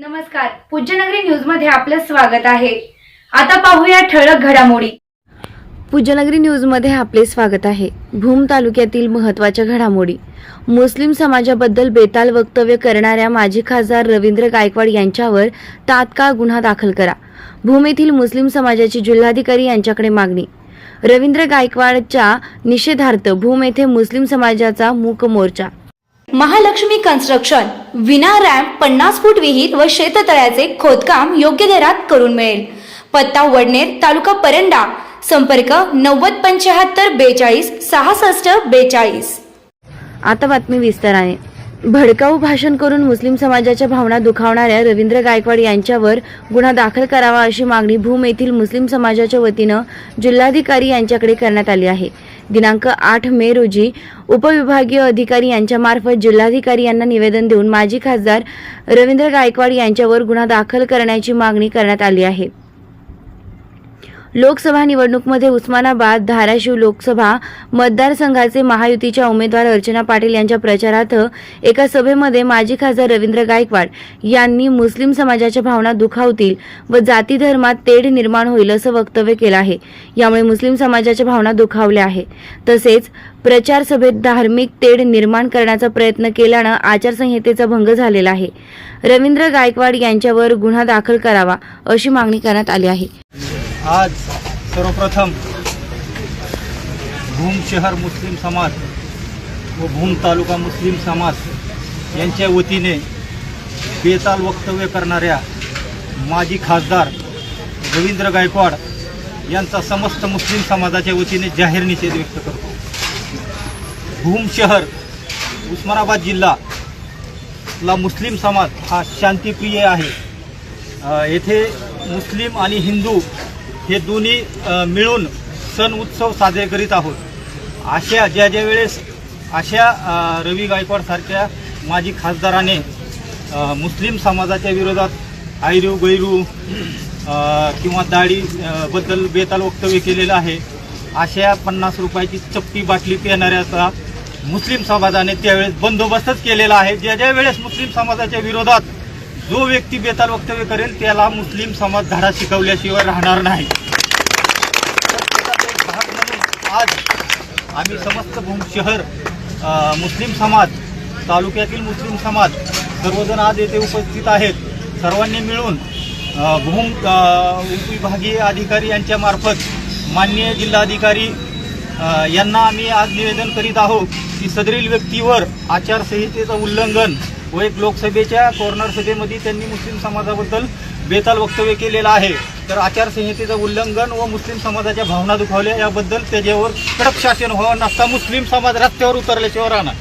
नमस्कार. पूज्यनगरी न्यूजमध्ये आपलं स्वागत आहे. आता पाहूया ठळक घडामोडी. पूज्यनगरी न्यूजमध्ये आपले स्वागत आहे. भूम तालुक्यातील महत्त्वाच्या घडामोडी. मुस्लिम समाजाबद्दल बेताल वक्तव्य करणाऱ्या माजी खासदार रवींद्र गायकवाड यांच्यावर तात्काळ गुन्हा दाखल करा. भूम येथील मुस्लिम समाजाची जिल्हाधिकारी यांच्याकडे मागणी. रवींद्र गायकवाडच्या निषेधार्थ भूम येथे मुस्लिम समाजाचा मूक मोर्चा. महालक्ष्मी कन्स्ट्रक्शन. विना रॅम्प पन्नास फूट विहीर व शेततळ्याचे खोदकाम योग्य दरात करून मिळेल. पत्ता वडनेर तालुका परंडा. संपर्क नव्वद पंच्याहत्तर बेचाळीस सहासष्ट बेचाळीस. आता बातमी विस्ताराने. भडकाऊ भाषण करून मुस्लिम समाजाच्या भावना दुखावणाऱ्या रवींद्र गायकवाड यांच्यावर गुन्हा दाखल करावा अशी मागणी भूम येथील मुस्लिम समाजाच्या वतीनं जिल्हाधिकारी यांच्याकडे करण्यात आली आहे. दिनांक आठ मे रोजी उपविभागीय अधिकारी यांच्यामार्फत जिल्हाधिकारी यांना निवेदन देऊन माजी खासदार रवींद्र गायकवाड यांच्यावर गुन्हा दाखल करण्याची मागणी करण्यात आली आहे. लोकसभा निवडणूकमध्ये उस्मानाबाद धाराशिव लोकसभा मतदारसंघाचे महायुतीच्या उमेदवार अर्चना पाटील यांच्या प्रचारार्थ एका सभेमध्ये माजी खासदार रवींद्र गायकवाड यांनी मुस्लिम समाजाच्या भावना दुखावतील व जाती धर्मात तेढ निर्माण होईल असं वक्तव्य केलं आहे. यामुळे मुस्लिम समाजाच्या भावना दुखावल्या आहे तसेच प्रचार सभेत धार्मिक तेढ निर्माण करण्याचा प्रयत्न केल्यानं आचारसंहितेचा भंग झालेला आहे. रवींद्र गायकवाड यांच्यावर गुन्हा दाखल करावा अशी मागणी करण्यात आली आहे. आज सर्वप्रथम भूम शहर मुस्लिम समाज व भूम तालुका मुस्लिम समाज यांच्या वतीने बेताल वक्तव्य करणाऱ्या माजी खासदार रवींद्र गायकवाड यांचा समस्त मुस्लिम समाजाच्या वतीने जाहीर निषेध व्यक्त करतो. भूम शहर उस्मानाबाद जिल्हा ला मुस्लिम समाज हा शांतिप्रिय आहे. येथे मुस्लिम आणि हिंदू हे दोन्ही मिळून सण उत्सव साजरे करीत आहोत. अशा ज्या ज्या वेळेस अशा रवी गायकवाडसारख्या माजी खासदाराने मुस्लिम समाजाच्या विरोधात आयरू गैरू किंवा दाढी बद्दल बेताल वक्तव्य केलेलं आहे अशा पन्नास रुपयाची चपटी बाटली पिणाऱ्याचा मुस्लिम समाजाने त्यावेळेस बंदोबस्तच केलेला आहे. ज्या ज्या वेळेस मुस्लिम समाजाच्या विरोधात जो व्यक्ती बेताल वक्तव्य करेल त्याला मुस्लिम समाज धडा शिकवल्याशिवाय राहणार नाही तर त्याचा एक भाग म्हणून आज आम्ही समस्त भूम शहर मुस्लिम समाज तालुक्यातील मुस्लिम समाज सर्वजण आज येथे उपस्थित आहेत. सर्वांनी मिळून भूम उपविभागीय अधिकारी यांच्या मार्फत माननीय जिल्हाधिकारी यांना आम्ही आज निवेदन करीत आहोत की सदरील व्यक्तीवर आचारसंहितेचं उल्लंघन व एक लोकसभेच्या कॉर्नर सभेमध्ये त्यांनी मुस्लिम समाजाबद्दल बेताल वक्तव्य केलेलं आहे. तर आचारसंहितेचं उल्लंघन व मुस्लिम समाजाच्या भावना दुखावल्या. याबद्दल त्याच्यावर कडक शासन व्हावं नसता मुस्लिम समाज रस्त्यावर उतरल्याशिवाय राहणार.